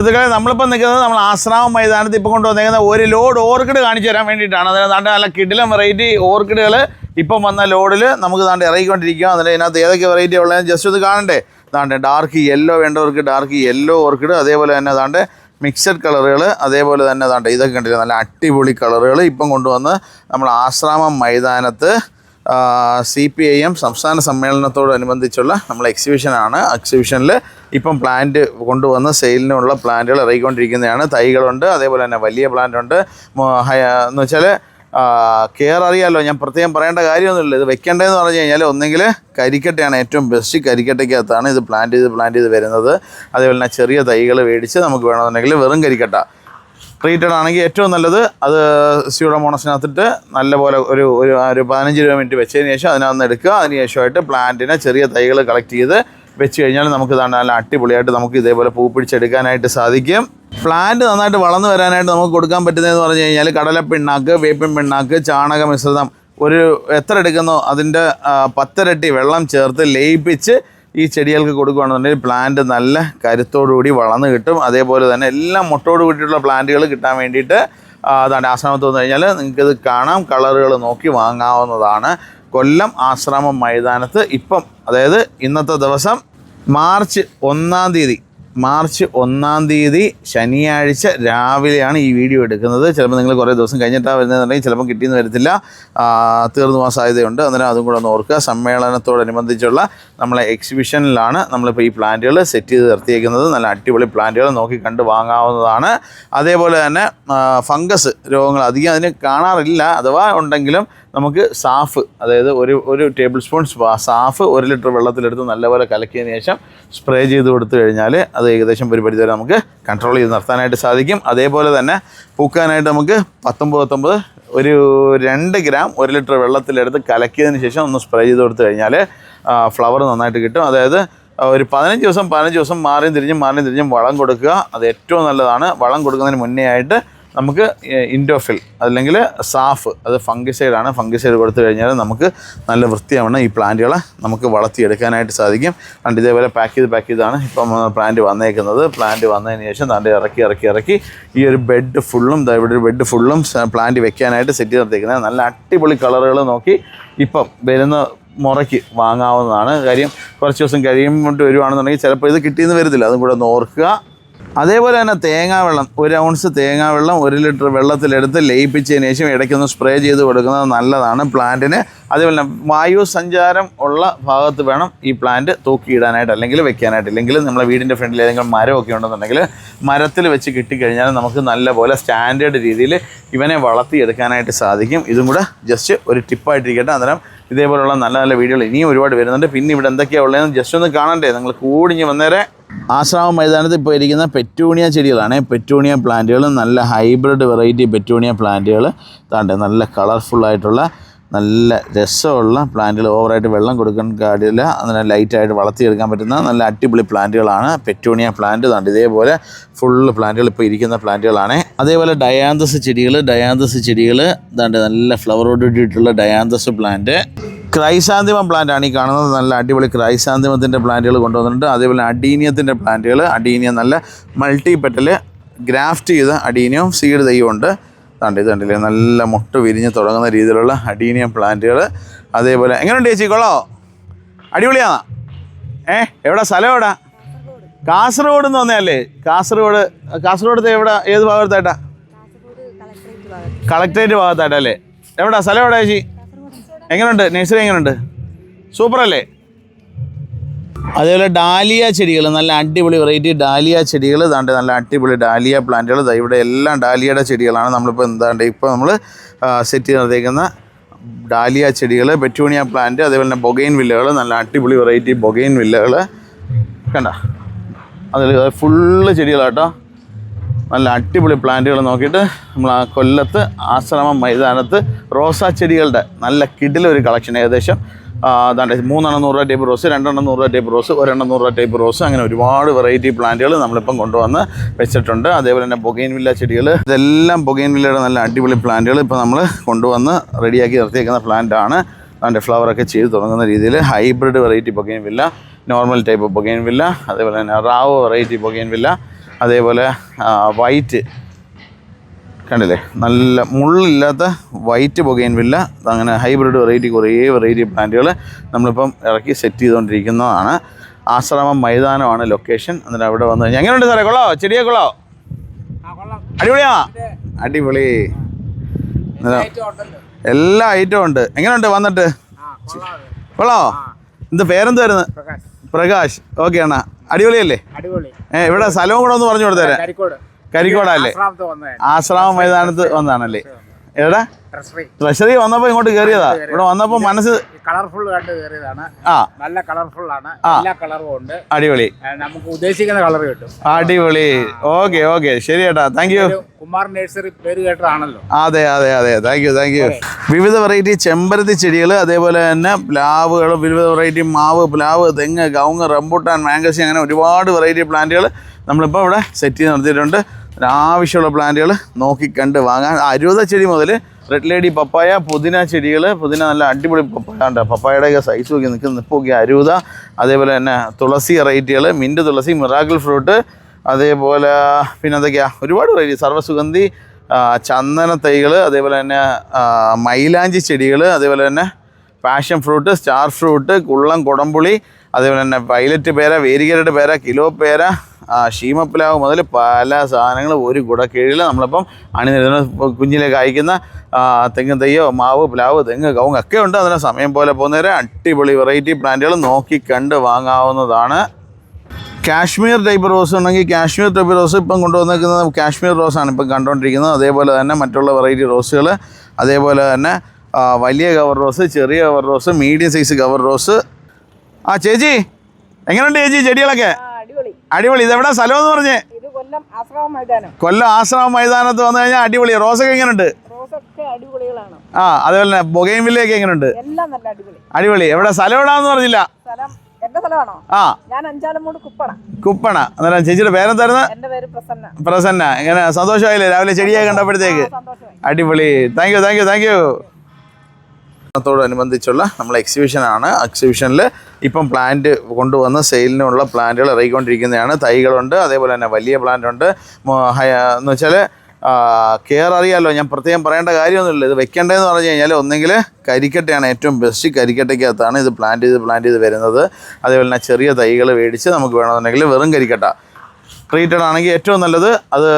സുഹൃത്തുക്കളെ നമ്മളിപ്പോൾ നിൽക്കുന്നത് നമ്മൾ ആശ്രാമം മൈതാനത്ത് ഇപ്പോൾ കൊണ്ടുവന്നേക്കുന്ന ഒരു ലോഡ് ഓർക്കിഡ് കാണിച്ചു തരാൻ വേണ്ടിയിട്ടാണ്. അതായത് നല്ല കിടിലം വെറൈറ്റി ഓർക്കിഡുകൾ ഇപ്പം വന്ന ലോഡിൽ നമുക്ക് ദാണ്ട് ഇറങ്ങിക്കൊണ്ടിരിക്കുക അതിൽ ഇതിനകത്ത് ഏതൊക്കെ വെറൈറ്റി ഉള്ളതെന്ന് ജസ്റ്റ് ഒന്ന് കാണണ്ടേ? ദാണ്ട് ഡാർക്ക് യെല്ലോ വേണ്ടവർക്ക് ഡാർക്ക് യെല്ലോ ഓർക്കിഡ് അതേപോലെ തന്നെ ദാണ്ട് മിക്സഡ് കളറുകൾ അതേപോലെ തന്നെ ദാണ്ട് ഇതൊക്കെ കണ്ടില്ല നല്ല അടിപൊളി കളറുകൾ ഇപ്പം കൊണ്ടുവന്ന് നമ്മൾ ആശ്രാമം മൈതാനത്ത് സി പി ഐ എം സംസ്ഥാന സമ്മേളനത്തോടനുബന്ധിച്ചുള്ള നമ്മൾ എക്സിബിഷനാണ് എക്സിബിഷനിൽ ഇപ്പം പ്ലാന്റ് കൊണ്ടുവന്ന് സെയിലിനുള്ള പ്ലാന്റുകൾ ഇറങ്ങിക്കൊണ്ടിരിക്കുന്നതാണ്. തൈകളുണ്ട് അതേപോലെ തന്നെ വലിയ പ്ലാന്റ് ഉണ്ട്. എന്ന് വെച്ചാൽ കെയർ അറിയാമല്ലോ ഞാൻ പ്രത്യേകം പറയേണ്ട കാര്യമൊന്നുമില്ല. ഇത് വെക്കേണ്ടതെന്ന് പറഞ്ഞു കഴിഞ്ഞാൽ ഒന്നെങ്കിൽ കരിക്കട്ടയാണ് ഏറ്റവും ബെസ്റ്റ് കരിക്കട്ടയ്ക്കകത്താണ് ഇത് പ്ലാന്റ് ചെയ്ത് പ്ലാന്റ് ചെയ്ത് വരുന്നത്. അതേപോലെ തന്നെ ചെറിയ തൈകൾ മേടിച്ച് നമുക്ക് വേണമെന്നുണ്ടെങ്കിൽ വെറും കരിക്കട്ട. ട്രീറ്റഡ് ആണെങ്കിൽ ഏറ്റവും നല്ലത് അത് സ്യൂഡോമോണസിനകത്തിട്ട് നല്ലപോലെ ഒരു ഒരു ഒരു പതിനഞ്ച് രൂപ മിനിറ്റ് വെച്ചതിന് ശേഷം അതിനകത്ത് എടുക്കുക. അതിന് ശേഷമായിട്ട് പ്ലാന്റിനെ ചെറിയ തൈകൾ കളക്ട് ചെയ്ത് വെച്ച് കഴിഞ്ഞാൽ നമുക്ക് നല്ല അടിപൊളിയായിട്ട് നമുക്ക് ഇതേപോലെ പൂ പിടിച്ചെടുക്കാനായിട്ട് സാധിക്കും. പ്ലാന്റ് നന്നായിട്ട് വളർന്നു വരാനായിട്ട് നമുക്ക് കൊടുക്കാൻ പറ്റുന്നതെന്ന് പറഞ്ഞു കഴിഞ്ഞാൽ കടല പിണ്ണാക്ക് വേപ്പിൻ പിണ്ണാക്ക് ചാണക മിശ്രിതം. ഒരു എത്ര എടുക്കുന്നോ അതിന്റെ പത്തിരട്ടി വെള്ളം ചേർത്ത് ലയിപ്പിച്ച് ഈ ചെടികൾക്ക് കൊടുക്കുകയാണെന്നുണ്ടെങ്കിൽ പ്ലാന്റ് നല്ല കരുത്തോടുകൂടി വളർന്നു കിട്ടും. അതേപോലെ തന്നെ എല്ലാം മുട്ടോട് കൂടിയിട്ടുള്ള പ്ലാന്റുകൾ കിട്ടാൻ വേണ്ടിയിട്ട് അതാണ് ആശ്രമത്ത് വന്നു കഴിഞ്ഞാൽ നിങ്ങൾക്കിത് കാണാം. കളറുകൾ നോക്കി വാങ്ങാവുന്നതാണ്. കൊല്ലം ആശ്രമം മൈതാനത്ത് ഇപ്പം അതായത് ഇന്നത്തെ ദിവസം മാർച്ച് ഒന്നാം തീയതി മാർച്ച് ഒന്നാം തീയതി ശനിയാഴ്ച രാവിലെയാണ് ഈ വീഡിയോ എടുക്കുന്നത്. ചിലപ്പോൾ നിങ്ങൾ കുറേ ദിവസം കഴിഞ്ഞിട്ടാണ് വരുന്നതെന്നുണ്ടെങ്കിൽ ചിലപ്പോൾ കിട്ടിയെന്ന് വരത്തില്ല. തീർന്നു പോകാൻ സാധ്യതയുണ്ട് അന്നേരം അതും കൂടെ ഒന്ന് ഓർക്കുക. സമ്മേളനത്തോടനുബന്ധിച്ചുള്ള നമ്മളെ എക്സിബിഷനിലാണ് നമ്മളിപ്പോൾ ഈ പ്ലാന്റുകൾ സെറ്റ് ചെയ്ത് നിർത്തിയേക്കുന്നത്. നല്ല അടിപൊളി പ്ലാന്റുകൾ നോക്കി കണ്ട് വാങ്ങാവുന്നതാണ്. അതേപോലെ തന്നെ ഫംഗസ് രോഗങ്ങൾ അധികം അതിന് കാണാറില്ല. അഥവാ ഉണ്ടെങ്കിലും നമുക്ക് സാഫ് അതായത് ഒരു ഒരു ടേബിൾ സ്പൂൺ സാഫ് ഒരു ലിറ്റർ വെള്ളത്തിലെടുത്ത് നല്ലപോലെ കലക്കിയതിന് ശേഷം സ്പ്രേ ചെയ്ത് കൊടുത്തു കഴിഞ്ഞാൽ അത് ഏകദേശം ഒരു പരിധിവരെ നമുക്ക് കൺട്രോൾ ചെയ്ത് നിർത്താനായിട്ട് സാധിക്കും. അതേപോലെ തന്നെ പൂക്കാനായിട്ട് നമുക്ക് പത്തൊമ്പത് പത്തൊമ്പത് ഒരു രണ്ട് ഗ്രാം ഒരു ലിറ്റർ വെള്ളത്തിലെടുത്ത് കലക്കിയതിന് ശേഷം ഒന്ന് സ്പ്രേ ചെയ്ത് കൊടുത്തു കഴിഞ്ഞാൽ ഫ്ലവർ നന്നായിട്ട് കിട്ടും. അതായത് ഒരു പതിനഞ്ച് ദിവസം പതിനഞ്ച് ദിവസം മാറിയും തിരിഞ്ഞും മാറിയും തിരിഞ്ഞും വളം കൊടുക്കുക. അത് ഏറ്റവും നല്ലതാണ്. വളം കൊടുക്കുന്നതിന് മുന്നേ ആയിട്ട് നമുക്ക് ഇൻഡോഫിൽ അല്ലെങ്കിൽ സാഫ് അത് ഫംഗിസൈഡാണ് ഫംഗിസൈഡ് കൊടുത്തു കഴിഞ്ഞാൽ നമുക്ക് നല്ല വൃത്തിയാവണം. ഈ പ്ലാന്റുകളെ നമുക്ക് വളർത്തിയെടുക്കാനായിട്ട് സാധിക്കും. കണ്ട് ഇതേപോലെ പാക്ക് ചെയ്ത് പാക്ക് ചെയ്താണ് ഇപ്പം പ്ലാന്റ് വന്നേക്കുന്നത്. പ്ലാന്റ് വന്നതിന് ശേഷം താണ്ട് ഇറക്കി ഇറക്കി ഇറക്കി ഈ ഒരു ബെഡ് ഫുള്ളും ഇവിടെ ഒരു ബെഡ് ഫുള്ളും പ്ലാന്റ് വെക്കാനായിട്ട് സെറ്റ് ചെയ്ത് നിർത്തിക്കുന്നത് നല്ല അടിപൊളി കളറുകൾ നോക്കി ഇപ്പം വരുന്ന മുറയ്ക്ക് വാങ്ങാവുന്നതാണ് കാര്യം. കുറച്ച് ദിവസം കഴിയുമ്പോൾ വരുവാണെന്നുണ്ടെങ്കിൽ ചിലപ്പോൾ ഇത് കിട്ടിയെന്ന് വരത്തില്ല. അതും കൂടെ ഒന്ന് ഓർക്കുക. അതേപോലെ തന്നെ തേങ്ങാവെള്ളം ഒരു ഔൺസ് തേങ്ങാവെള്ളം ഒരു ലിറ്റർ വെള്ളത്തിലെടുത്ത് ലയിപ്പിച്ചതിന് ശേഷം ഇടയ്ക്കൊന്ന് സ്പ്രേ ചെയ്ത് കൊടുക്കുന്നത് നല്ലതാണ്. പ്ലാന്റിന് അതേപോലെ തന്നെ വായു സഞ്ചാരം ഉള്ള ഭാഗത്ത് വേണം ഈ പ്ലാന്റ് തൂക്കിയിടാനായിട്ട് അല്ലെങ്കിൽ വെക്കാനായിട്ട്. ഇല്ലെങ്കിൽ നമ്മളെ വീടിന്റെ ഫ്രണ്ടിൽ ഏതെങ്കിലും മരമൊക്കെ ഉണ്ടെന്നുണ്ടെങ്കിൽ മരത്തിൽ വെച്ച് കിട്ടിക്കഴിഞ്ഞാൽ നമുക്ക് നല്ലപോലെ സ്റ്റാൻഡേർഡ് രീതിയിൽ ഇവനെ വളർത്തിയെടുക്കാനായിട്ട് സാധിക്കും. ഇതും കൂടെ ജസ്റ്റ് ഒരു ടിപ്പായിട്ടിരിക്കട്ടെ അന്നേരം ഇതേപോലുള്ള നല്ല നല്ല വീഡിയോകൾ ഇനിയും ഒരുപാട് വരുന്നുണ്ട്. പിന്നെ ഇവിടെ എന്തൊക്കെയാണ് ഉള്ളതെന്ന് ജസ്റ്റ് ഒന്ന് കാണണ്ടേ? നിങ്ങൾ കൂടിഞ്ഞ് വന്നേരെ. ആശ്രാമ മൈതാനത്ത് ഇപ്പോൾ ഇരിക്കുന്ന പെറ്റൂണിയ ചെടികളാണ്. പെറ്റൂണിയ പ്ലാന്റുകൾ നല്ല ഹൈബ്രിഡ് വെറൈറ്റി പെറ്റൂണിയ പ്ലാന്റുകൾ താണ്ടേ നല്ല കളർഫുള്ളായിട്ടുള്ള നല്ല രസമുള്ള പ്ലാന്റുകൾ. ഓവറായിട്ട് വെള്ളം കൊടുക്കാൻ കാര്യമില്ല അങ്ങനെ ലൈറ്റായിട്ട് വളർത്തിയെടുക്കാൻ പറ്റുന്ന നല്ല അടിപൊളി പ്ലാന്റുകളാണ്. Petunia plant. ഇതാണ്ട് ഇതേപോലെ ഫുള്ള് പ്ലാന്റുകൾ ഇപ്പോൾ ഇരിക്കുന്ന പ്ലാന്റുകളാണ്. അതേപോലെ ഡയാന്തസ് ചെടികൾ ഡയാന്തസ് ചെടികൾ ഇതാണ്ട് നല്ല ഫ്ലവറോട് കൂടിയിട്ടുള്ള ഡയാന്തസ് പ്ലാന്റ് ക്രൈസാന്തിമം പ്ലാന്റ് ആണ് ഈ കാണുന്നത്. നല്ല അടിപൊളി ക്രൈസാന്തിമത്തിന്റെ പ്ലാന്റുകൾ കൊണ്ടുവന്നിട്ടുണ്ട്. അതേപോലെ അഡീനിയത്തിന്റെ പ്ലാന്റുകൾ അഡീനിയം നല്ല മൾട്ടി പെറ്റൽ ഗ്രാഫ്റ്റ് ചെയ്ത അഡീനിയം സീഡ് ദൈവമുണ്ട് ഇത് കണ്ടില്ലേ? നല്ല മുട്ട വിരിഞ്ഞ് തുടങ്ങുന്ന രീതിയിലുള്ള അഡീനിയം പ്ലാന്റുകൾ അതേപോലെ എങ്ങനെയുണ്ട് ചേച്ചി? കൊള്ളോ അടിപൊളിയാണോ? ഏ എവിടെ? സ്ഥലം എവിടെ? കാസർഗോഡ് എന്ന് പറഞ്ഞല്ലേ കാസർഗോഡ് കാസർഗോഡത്തെ എവിടെ? ഏത് ഭാഗത്തായിട്ടാ? കളക്ടറേറ്റ് ഭാഗത്തായിട്ടല്ലേ? എവിടാ? സ്ഥലം എവിടെ ചേച്ചി? എങ്ങനെയുണ്ട് നഴ്സറി എങ്ങനെയുണ്ട് സൂപ്പർ അല്ലേ അതേപോലെ ഡാലിയ ചെടികൾ നല്ല അടിപൊളി വെറൈറ്റി ഡാലിയ ചെടികൾ ഇതാണ്ട് നല്ല അടിപൊളി ഡാലിയ പ്ലാന്റുകൾ ദാ ഇവിടെ എല്ലാം ഡാലിയയുടെ ചെടികളാണ്. നമ്മളിപ്പോൾ എന്താണ്ട് ഇപ്പോൾ നമ്മൾ സെറ്റ് ചെയ്ത് നിർത്തിയേക്കുന്ന ഡാലിയ ചെടികൾ പെറ്റൂണിയ പ്ലാന്റ് അതേപോലെ തന്നെ ബൊഗൈൻ വില്ലകൾ നല്ല അടിപൊളി വെറൈറ്റി ബൊഗൈൻ വില്ലകൾ. കണ്ട? അതിൽ ഫുള്ള് ചെടികളാട്ടോ. നല്ല അടിപൊളി പ്ലാന്റുകൾ നോക്കിയിട്ട് നമ്മൾ ആ കൊല്ലത്ത് ആശ്രമം മൈതാനത്ത് റോസാ ചെടികളുടെ നല്ല കിടിലൊരു കളക്ഷൻ ഏകദേശം അതാണ്ട് മൂന്നെണ്ണം നൂറ് ടൈപ്പ് റോസ് രണ്ടെണ്ണം നൂറ് ടൈപ്പ് റോസ് ഒരെണ്ണം നൂറ് ടൈപ്പ് റോസ് അങ്ങനെ ഒരുപാട് വെറൈറ്റി പ്ലാന്റുകൾ നമ്മളിപ്പം കൊണ്ടുവന്ന് വെച്ചിട്ടുണ്ട്. അതേപോലെ തന്നെ ബൊഗൈൻ വില്ല ചെടികൾ ഇതെല്ലാം ബൊഗൈൻ വില്ലയുടെ നല്ല അടിപൊളി പ്ലാന്റുകൾ ഇപ്പോൾ നമ്മൾ കൊണ്ടുവന്ന് റെഡിയാക്കി നിർത്തിയേക്കുന്ന പ്ലാന്റ് ആണ്. അതിന്റെ ഫ്ലവറൊക്കെ ചെയ്ത് തുടങ്ങുന്ന രീതിയിൽ hybrid variety bougainvillea normal type bougainvillea അതേപോലെ തന്നെ റാവ് വെറൈറ്റി ബൊഗൈൻ വില്ല അതേപോലെ വൈറ്റ് കണ്ടില്ലേ? നല്ല മുള്ളില്ലാത്ത വൈറ്റ് പുകയൻ വില്ല. അങ്ങനെ ഹൈബ്രിഡ് വെറൈറ്റി കുറേ വെറൈറ്റി പ്ലാന്റുകൾ നമ്മളിപ്പം ഇറക്കി സെറ്റ് ചെയ്തുകൊണ്ടിരിക്കുന്നതാണ്. ആശ്രമം മൈതാനമാണ് ലൊക്കേഷൻ എന്നിട്ട് അവിടെ വന്നു കഴിഞ്ഞാൽ എങ്ങനെയുണ്ട് സാറേ? കൊള്ളോ ചെടിയെ കൊള്ളോ. അടിപൊളിയാ അടിപൊളി. എല്ലാ ഐറ്റവും ഉണ്ട്. എങ്ങനെയുണ്ട് വന്നിട്ട്? കൊള്ളോ. എന്ത് പേരെന്തായിരുന്നു? പ്രകാശ്. ഓക്കെ അണ്ണാ. അടിപൊളിയല്ലേ? അടിപൊളി. ഏ ഇവിടെ സ്ഥലവും കൂടെ ഒന്ന് പറഞ്ഞു കൊടുത്തേരെ. കരിക്കോട് കരിക്കോടല്ലേ ആശ്രാമം മൈതാനത്ത് വന്നാണല്ലേ എവിടെ? ട്രഷറി വന്നപ്പോ ഇങ്ങോട്ട് കയറിയതാ ഇവിടെ വന്നപ്പോ മനസ്സ് കളർഫുൾ കണ്ട് കേറിയതാണ്. ആ. നല്ല കളർഫുൾ ആണ്. എല്ലാ കളറും ഉണ്ട്. അടിപൊളി. നമുക്ക് ഉദ്ദേശിക്കുന്ന കളർ കിട്ടും. അടിപൊളി. Okay okay. ശരി ചേട്ടാ താങ്ക് യു കുമാർ നഴ്സറി പേര് കേട്ടതാണല്ലോ. അതെ അതെ അതെ. താങ്ക് യു താങ്ക് യു വിവിധ വെറൈറ്റി ചെമ്പരത്തി ചെടികൾ അതേപോലെ തന്നെ പ്ലാവുകൾ വിവിധ വെറൈറ്റി മാവ് പ്ലാവ് തെങ്ങ് കവുങ്ങ് റംബൂട്ടാൻ മാങ്കസി അങ്ങനെ ഒരുപാട് വെറൈറ്റി പ്ലാന്റുകൾ നമ്മളിപ്പോൾ ഇവിടെ സെറ്റ് ചെയ്ത് നിർത്തിയിട്ടുണ്ട് ആവശ്യമുള്ള പ്ലാന്റുകൾ നോക്കിക്കണ്ട് വാങ്ങാൻ. അരുവത ചെടി മുതൽ റെഡ് ലേഡി പപ്പായ പുതിന ചെടികൾ പുതിന നല്ല അടിപൊളി പപ്പായ ഉണ്ട് പപ്പായയുടെയൊക്കെ സൈസ് നോക്കി നിൽക്കുന്ന നിപ്പൊക്കെ അരുവത അതേപോലെ തന്നെ തുളസി വെറൈറ്റികൾ മിന്റ് തുളസി മിറാക്കിൾ ഫ്രൂട്ട് അതേപോലെ പിന്നെ എന്തൊക്കെയാണ് ഒരുപാട് വെറൈറ്റി സർവസുഗന്ധി ചന്ദന തൈകൾ അതേപോലെ തന്നെ മൈലാഞ്ചി ചെടികൾ അതേപോലെ തന്നെ പാഷൻ ഫ്രൂട്ട് സ്റ്റാർ ഫ്രൂട്ട് കുള്ളം കുടംപുളി അതേപോലെ തന്നെ വയലറ്റ് പേര വേരികരുടെ പേര കിലോ പേര ആ, ശീമപ്ലാവ് മുതൽ പല സാധനങ്ങൾ ഒരു കുടക്കീഴിൽ നമ്മളിപ്പം അണിനിരുന്ന കുഞ്ഞിലെ കായ്ക്കുന്ന ആ, തെങ്ങ് തെയ്യോ മാവ് പ്ലാവ് തെങ്ങ് കവുങ്ങ് ഒക്കെ ഉണ്ട്. അതിന് സമയം പോലെ പോകുന്നവരെ അടിപൊളി വെറൈറ്റി പ്ലാന്റുകൾ നോക്കി കണ്ട് വാങ്ങാവുന്നതാണ്. കാശ്മീർ ടൈപ്പ് റോസ് ഉണ്ടെങ്കിൽ കാശ്മീർ ടൈപ്പ് റോസ് ഇപ്പം കൊണ്ടുവന്നിരിക്കുന്നത് കാശ്മീർ റോസാണ് ഇപ്പം കണ്ടുകൊണ്ടിരിക്കുന്നത്. അതേപോലെ തന്നെ മറ്റുള്ള വെറൈറ്റി റോസുകൾ അതേപോലെ തന്നെ വലിയ കവർ റോസ് ചെറിയ cover rose medium size cover rose ആ ചേച്ചി എങ്ങനെയുണ്ട് ചേച്ചി ചെടികളൊക്കെ? അടിപൊളി. ഇതെവിടെ സ്ഥലം എന്ന് പറഞ്ഞേ? കൊല്ലം ആശ്രമ മൈതാനത്ത് വന്നു കഴിഞ്ഞാൽ അടിപൊളി. റോസൊക്കെ എങ്ങനെയുണ്ട് ആ അതേപോലെ തന്നെ ബൊഗൈൻ വില്ലയൊക്കെ എങ്ങനെയുണ്ട് അടിപൊളി. എവിടെ? സ്ഥലം എവിടാന്ന് പറഞ്ഞില്ല. ആ. കുപ്പണ. അന്നേരം ചേച്ചിയുടെ പേരെന്തായിരുന്നു? പ്രസന്ന. പ്രസന്ന. എങ്ങനെ? സന്തോഷമായില്ലേ? രാവിലെ ചെടിയായി കണ്ടപ്പോഴത്തേക്ക്? അടിപൊളി. Thank you thank you thank you ത്തോടനുബന്ധിച്ചുള്ള നമ്മൾ എക്സിബിഷനാണ് എക്സിബിഷനിൽ ഇപ്പം പ്ലാന്റ് കൊണ്ടുവന്ന് സെയിലിനുള്ള പ്ലാന്റുകൾ ഇറങ്ങിക്കൊണ്ടിരിക്കുന്നതാണ്. തൈകളുണ്ട് അതേപോലെ തന്നെ വലിയ പ്ലാന്റ് ഉണ്ട്. എന്ന് വെച്ചാൽ കെയർ അറിയാമല്ലോ ഞാൻ പ്രത്യേകം പറയേണ്ട കാര്യമൊന്നുമില്ല. ഇത് വെക്കേണ്ടതെന്ന് പറഞ്ഞു കഴിഞ്ഞാൽ ഒന്നെങ്കിൽ കരിക്കട്ടയാണ് ഏറ്റവും ബെസ്റ്റ് കരിക്കട്ടയ്ക്കകത്താണ് ഇത് പ്ലാന്റ് ചെയ്ത് പ്ലാന്റ് ചെയ്ത് വരുന്നത്. അതേപോലെ തന്നെ ചെറിയ തൈകൾ മേടിച്ച് നമുക്ക് വേണമെന്നുണ്ടെങ്കിൽ വെറും കരിക്കട്ട. ട്രീറ്റഡ് ആണെങ്കിൽ ഏറ്റവും നല്ലത് അത്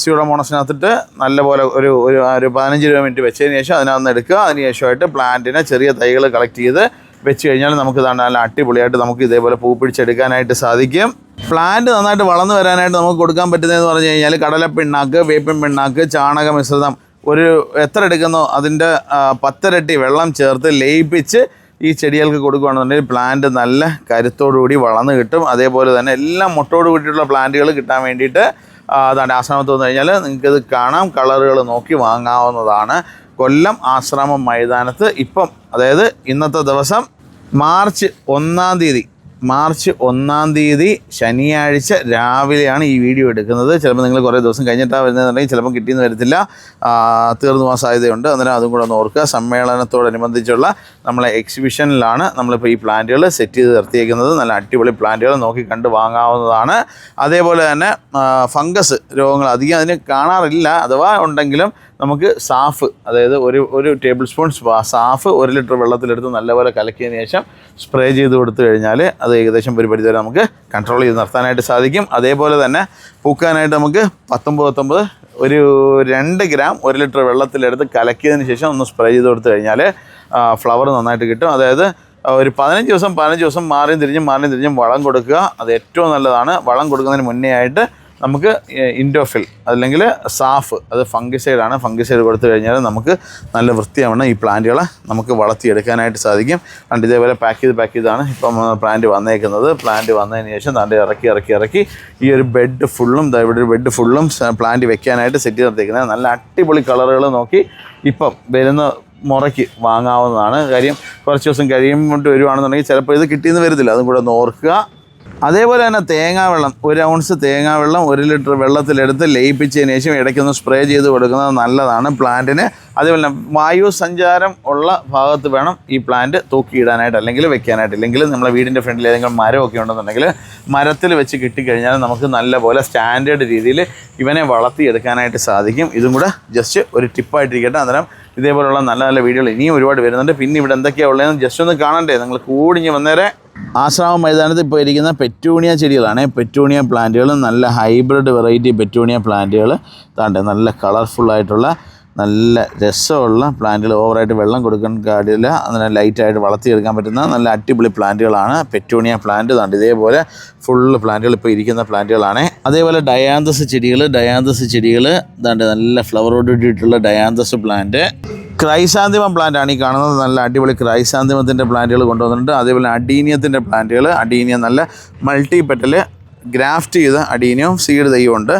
സ്യൂഡോമോണസിനകത്തിട്ട് നല്ലപോലെ ഒരു ഒരു ഒരു പതിനഞ്ച് രൂപ മിനിറ്റ് വെച്ചതിന് ശേഷം അതിനകത്ത് എടുക്കുക. അതിന് ശേഷമായിട്ട് പ്ലാന്റിനെ ചെറിയ തൈകൾ കളക്ട് ചെയ്ത് വെച്ച് കഴിഞ്ഞാൽ നമുക്ക് നല്ല അടിപൊളിയായിട്ട് നമുക്ക് ഇതേപോലെ പൂ പിടിച്ചെടുക്കാനായിട്ട് സാധിക്കും. പ്ലാന്റ് നന്നായിട്ട് വളർന്നു വരാനായിട്ട് നമുക്ക് കൊടുക്കാൻ പറ്റുന്നതെന്ന് പറഞ്ഞു കഴിഞ്ഞാൽ കടലപ്പിണ്ണാക്ക് വേപ്പിൻ പിണ്ണാക്ക് ചാണക മിശ്രിതം. ഒരു എത്ര എടുക്കുന്നോ അതിന്റെ പത്തിരട്ടി വെള്ളം ചേർത്ത് ലയിപ്പിച്ച് ഈ ചെടികൾക്ക് കൊടുക്കുകയാണെന്നുണ്ടെങ്കിൽ പ്ലാന്റ് നല്ല കരുത്തോടുകൂടി വളർന്ന് കിട്ടും. അതേപോലെ തന്നെ എല്ലാം മുട്ടോട് കൂടിയിട്ടുള്ള പ്ലാന്റുകൾ കിട്ടാൻ വേണ്ടിയിട്ട് അതാണ് ആശ്രമത്ത് വന്നു കഴിഞ്ഞാൽ നിങ്ങൾക്കിത് കാണാം. കളറുകൾ നോക്കി വാങ്ങാവുന്നതാണ്. കൊല്ലം ആശ്രമം മൈതാനത്ത്. ഇപ്പം അതായത് ഇന്നത്തെ ദിവസം മാർച്ച് ഒന്നാം തീയതി മാർച്ച് ഒന്നാം തീയതി ശനിയാഴ്ച രാവിലെയാണ് ഈ വീഡിയോ എടുക്കുന്നത്. ചിലപ്പോൾ നിങ്ങൾ കുറേ ദിവസം കഴിഞ്ഞിട്ടാണ് വരുന്നതെന്നുണ്ടെങ്കിൽ ചിലപ്പോൾ കിട്ടിയെന്ന് വരത്തില്ല. തീർന്നു പോകാൻ സാധ്യതയുണ്ട് അന്നേരം അതും കൂടെ ഒന്ന് ഓർക്കുക. സമ്മേളനത്തോടനുബന്ധിച്ചുള്ള നമ്മളെ എക്സിബിഷനിലാണ് നമ്മളിപ്പോൾ ഈ പ്ലാന്റുകൾ സെറ്റ് ചെയ്ത് നിർത്തിയേക്കുന്നത്. നല്ല അടിപൊളി പ്ലാന്റുകൾ നോക്കി കണ്ട് വാങ്ങാവുന്നതാണ്. അതേപോലെ തന്നെ ഫംഗസ് രോഗങ്ങൾ അധികം അതിന് കാണാറില്ല. അഥവാ ഉണ്ടെങ്കിലും നമുക്ക് സാഫ് അതായത് ഒരു ഒരു ടേബിൾ സ്പൂൺ സാഫ് ഒരു ലിറ്റർ വെള്ളത്തിലെടുത്ത് നല്ലപോലെ കലക്കിയതിന് ശേഷം സ്പ്രേ ചെയ്ത് കൊടുത്തു കഴിഞ്ഞാൽ അത് ഏകദേശം ഒരു പരിധിവരെ നമുക്ക് കൺട്രോൾ ചെയ്ത് നിർത്താനായിട്ട് സാധിക്കും. അതേപോലെ തന്നെ പൂക്കാനായിട്ട് നമുക്ക് പത്തൊമ്പത് പത്തൊമ്പത് ഒരു രണ്ട് ഗ്രാം ഒരു ലിറ്റർ വെള്ളത്തിലെടുത്ത് കലക്കിയതിന് ശേഷം ഒന്ന് സ്പ്രേ ചെയ്ത് കൊടുത്തു കഴിഞ്ഞാൽ ഫ്ലവർ നന്നായിട്ട് കിട്ടും. അതായത് ഒരു പതിനഞ്ച് ദിവസം പതിനഞ്ച് ദിവസം മാറിയും തിരിഞ്ഞും മാറിയും തിരിഞ്ഞും വളം കൊടുക്കുക. അത് ഏറ്റവും നല്ലതാണ്. വളം കൊടുക്കുന്നതിന് മുന്നേ ആയിട്ട് നമുക്ക് ഇൻഡോഫിൽ അല്ലെങ്കിൽ സാഫ് അത് ഫംഗിസൈഡാണ് ഫംഗിസൈഡ് കൊടുത്തു കഴിഞ്ഞാൽ നമുക്ക് നല്ല വൃത്തിയാവണം. ഈ പ്ലാന്റുകളെ നമുക്ക് വളർത്തിയെടുക്കാനായിട്ട് സാധിക്കും. കണ്ട് ഇതേപോലെ പാക്ക് ചെയ്ത് പാക്ക് ചെയ്താണ് ഇപ്പം പ്ലാന്റ് വന്നേക്കുന്നത്. പ്ലാന്റ് വന്നതിന് ശേഷം താണ്ട് ഇറക്കി ഇറക്കി ഇറക്കി ഈ ഒരു ബെഡ് ഫുള്ളും ഇവിടെ ഒരു ബെഡ് ഫുള്ളും പ്ലാന്റ് വെക്കാനായിട്ട് സെറ്റ് നിർത്തിയിരിക്കുന്നത് നല്ല അടിപൊളി കളറുകൾ നോക്കി ഇപ്പം വരുന്ന മുറയ്ക്ക് വാങ്ങാവുന്നതാണ് കാര്യം. കുറച്ച് ദിവസം കഴിയുമ്പോൾ വരുവാണെന്നുണ്ടെങ്കിൽ ചിലപ്പോൾ ഇത് കിട്ടിയെന്ന് വരത്തില്ല. അതും കൂടെ ഒന്ന് ഓർക്കുക. അതേപോലെ തന്നെ തേങ്ങാവെള്ളം ഒരു ഔൺസ് തേങ്ങാവെള്ളം ഒരു ലിറ്റർ വെള്ളത്തിലെടുത്ത് ലയിപ്പിച്ചതിന് ശേഷം ഇടയ്ക്കൊന്ന് സ്പ്രേ ചെയ്ത് കൊടുക്കുന്നത് നല്ലതാണ് പ്ലാന്റിന് അതേപോലെ വായു സഞ്ചാരം ഉള്ള ഭാഗത്ത് വേണം ഈ പ്ലാന്റ് തൂക്കിയിടാനായിട്ട് അല്ലെങ്കിൽ വെക്കാനായിട്ട്. ഇല്ലെങ്കിൽ നമ്മളെ വീടിന്റെ ഫ്രണ്ടിൽ ഏതെങ്കിലും മരമൊക്കെ ഉണ്ടെന്നുണ്ടെങ്കിൽ മരത്തിൽ വെച്ച് കിട്ടിക്കഴിഞ്ഞാൽ നമുക്ക് നല്ലപോലെ സ്റ്റാൻഡേർഡ് രീതിയിൽ ഇവനെ വളർത്തിയെടുക്കാനായിട്ട് സാധിക്കും. ഇതും കൂടെ ജസ്റ്റ് ഒരു ടിപ്പായിട്ടിരിക്കട്ടെ അന്നേരം ഇതേപോലുള്ള നല്ല നല്ല വീഡിയോകൾ ഇനിയും ഒരുപാട് വരുന്നുണ്ട്. പിന്നെ ഇവിടെ എന്തൊക്കെയാണ് ഉള്ളതെന്ന് ജസ്റ്റ് ഒന്ന് കാണണ്ടേ. നിങ്ങൾ കൂടിഞ്ഞ് വന്നേരെ. ആശ്രാമം മൈതാനത്ത് ഇപ്പോൾ ഇരിക്കുന്ന പെറ്റൂണിയ ചെടികളാണ്. പെറ്റൂണിയ പ്ലാന്റുകൾ നല്ല ഹൈബ്രിഡ് വെറൈറ്റി പെറ്റൂണിയ പ്ലാന്റുകൾ. താണ്ടെ നല്ല കളർഫുള്ളായിട്ടുള്ള നല്ല രസമുള്ള പ്ലാന്റുകൾ. ഓവറായിട്ട് വെള്ളം കൊടുക്കാൻ കാര്യമില്ല അങ്ങനെ ലൈറ്റായിട്ട് വളർത്തിയെടുക്കാൻ പറ്റുന്ന നല്ല അടിപൊളി പ്ലാന്റുകളാണ്. പെറ്റൂണിയ പ്ലാന്റ് താണ്ട് ഇതേപോലെ ഫുള്ള് പ്ലാന്റുകൾ ഇപ്പോൾ ഇരിക്കുന്ന പ്ലാന്റുകളാണ്. അതേപോലെ ഡയാന്തസ് ചെടികൾ ഡയാന്തസ് ചെടികൾ താണ്ട് നല്ല ഫ്ലവറോട് കൂടിയിട്ടുള്ള ഡയാന്തസ് പ്ലാന്റ് ക്രൈസാന്തിമം പ്ലാന്റ് ആണ് ഈ കാണുന്നത്. നല്ല അടിപൊളി ക്രൈസാന്തിമത്തിന്റെ പ്ലാന്റുകൾ കൊണ്ടുവന്നിട്ടുണ്ട്. അതേപോലെ അഡീനിയത്തിന്റെ പ്ലാന്റുകൾ അഡീനിയം നല്ല മൾട്ടി പെറ്റൽ ഗ്രാഫ്റ്റ് ചെയ്ത അഡീനിയം സീഡ് തെയ്യമുണ്ട്